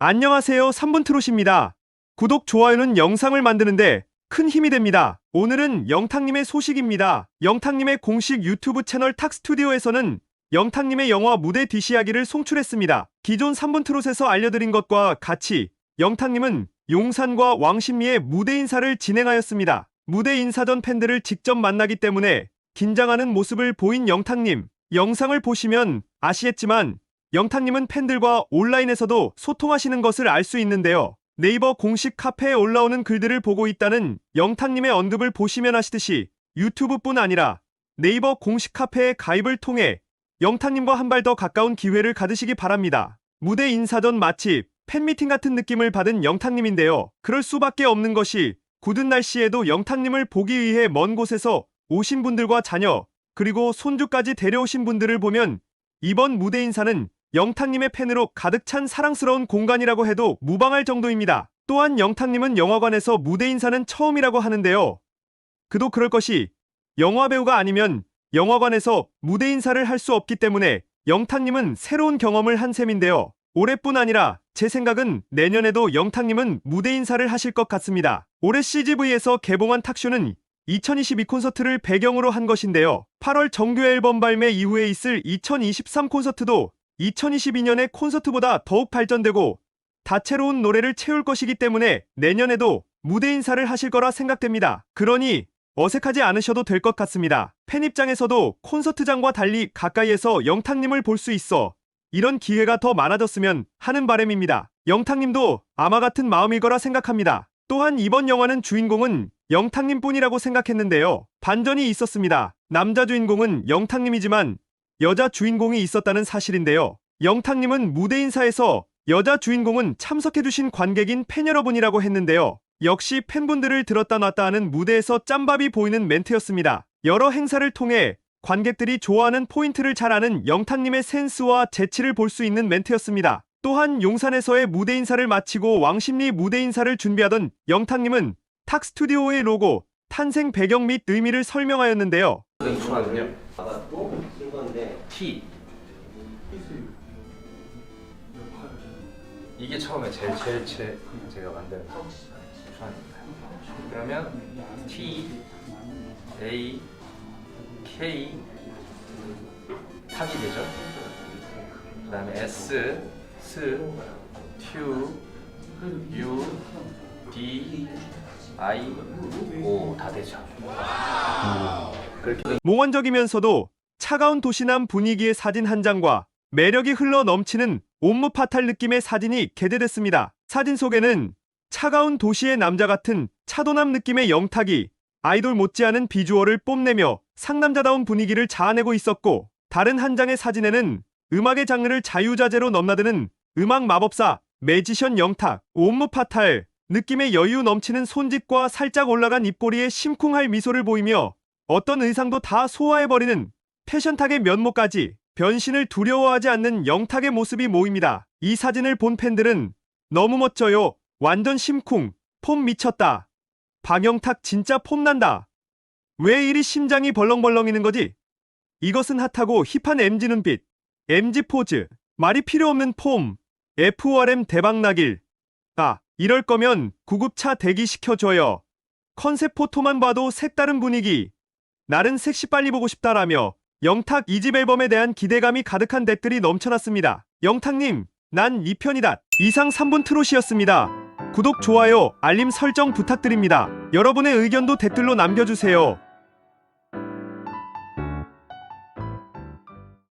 안녕하세요. 3분 트롯입니다. 구독, 좋아요는 영상을 만드는데 큰 힘이 됩니다. 오늘은 영탁님의 소식입니다. 영탁님의 공식 유튜브 채널 탁스튜디오에서는 영탁님의 영화 무대 DC 이야기를 송출했습니다. 기존 3분 트롯에서 알려드린 것과 같이 영탁님은 용산과 왕십리의 무대 인사를 진행하였습니다. 무대 인사 전 팬들을 직접 만나기 때문에 긴장하는 모습을 보인 영탁님. 영상을 보시면 아시겠지만 영탁님은 팬들과 온라인에서도 소통하시는 것을 알 수 있는데요. 네이버 공식 카페에 올라오는 글들을 보고 있다는 영탁님의 언급을 보시면 아시듯이 유튜브뿐 아니라 네이버 공식 카페의 가입을 통해 영탁님과 한 발 더 가까운 기회를 가지시기 바랍니다. 무대 인사전 마치 팬미팅 같은 느낌을 받은 영탁님인데요. 그럴 수밖에 없는 것이 굳은 날씨에도 영탁님을 보기 위해 먼 곳에서 오신 분들과 자녀, 그리고 손주까지 데려오신 분들을 보면 이번 무대 인사는 영탁님의 팬으로 가득 찬 사랑스러운 공간이라고 해도 무방할 정도입니다. 또한 영탁님은 영화관에서 무대 인사는 처음이라고 하는데요. 그도 그럴 것이 영화 배우가 아니면 영화관에서 무대 인사를 할 수 없기 때문에 영탁님은 새로운 경험을 한 셈인데요. 올해뿐 아니라 제 생각은 내년에도 영탁님은 무대 인사를 하실 것 같습니다. 올해 CGV에서 개봉한 탁쇼는 2022 콘서트를 배경으로 한 것인데요. 8월 정규 앨범 발매 이후에 있을 2023 콘서트도 2022년의 콘서트보다 더욱 발전되고 다채로운 노래를 채울 것이기 때문에 내년에도 무대 인사를 하실 거라 생각됩니다. 그러니 어색하지 않으셔도 될 것 같습니다. 팬 입장에서도 콘서트장과 달리 가까이에서 영탁님을 볼 수 있어 이런 기회가 더 많아졌으면 하는 바람입니다. 영탁님도 아마 같은 마음일 거라 생각합니다. 또한 이번 영화는 주인공은 영탁님 뿐이라고 생각했는데요. 반전이 있었습니다. 남자 주인공은 영탁님이지만 여자 주인공이 있었다는 사실인데요. 영탁님은 무대 인사에서 여자 주인공은 참석해주신 관객인 팬 여러분이라고 했는데요. 역시 팬분들을 들었다 놨다 하는 무대에서 짬밥이 보이는 멘트였습니다. 여러 행사를 통해 관객들이 좋아하는 포인트를 잘 아는 영탁님의 센스와 재치를 볼 수 있는 멘트였습니다. 또한 용산에서의 무대 인사를 마치고 왕십리 무대 인사를 준비하던 영탁님은 탁 스튜디오의 로고, 탄생 배경 및 의미를 설명하였는데요. T 이게 처음에 제일 제일 제 제가 만든 추안입니다. 그러면 T A K 탁이 되죠. 그다음에 S 스 Q U D I O 다 되죠. 몽환적이면서도 차가운 도시남 분위기의 사진 한 장과 매력이 흘러 넘치는 옴무 파탈 느낌의 사진이 게재됐습니다. 사진 속에는 차가운 도시의 남자 같은 차도남 느낌의 영탁이 아이돌 못지않은 비주얼을 뽐내며 상남자다운 분위기를 자아내고 있었고 다른 한 장의 사진에는 음악의 장르를 자유자재로 넘나드는 음악 마법사 매지션 영탁 옴무 파탈 느낌의 여유 넘치는 손짓과 살짝 올라간 입꼬리에 심쿵할 미소를 보이며 어떤 의상도 다 소화해버리는 패션탁의 면모까지 변신을 두려워하지 않는 영탁의 모습이 모입니다. 이 사진을 본 팬들은 너무 멋져요. 완전 심쿵. 폼 미쳤다. 박영탁 진짜 폼난다. 왜 이리 심장이 벌렁벌렁이는 거지? 이것은 핫하고 힙한 MG 눈빛, MG 포즈, 말이 필요 없는 폼, FORM 대박나길. 아, 이럴 거면 구급차 대기시켜줘요. 컨셉 포토만 봐도 색다른 분위기. 나른 섹시 빨리 보고 싶다라며 영탁 2집 앨범에 대한 기대감이 가득한 댓글이 넘쳐났습니다. 영탁님, 난 이 편이다. 이상 3분 트롯이었습니다. 구독, 좋아요, 알림 설정 부탁드립니다. 여러분의 의견도 댓글로 남겨주세요.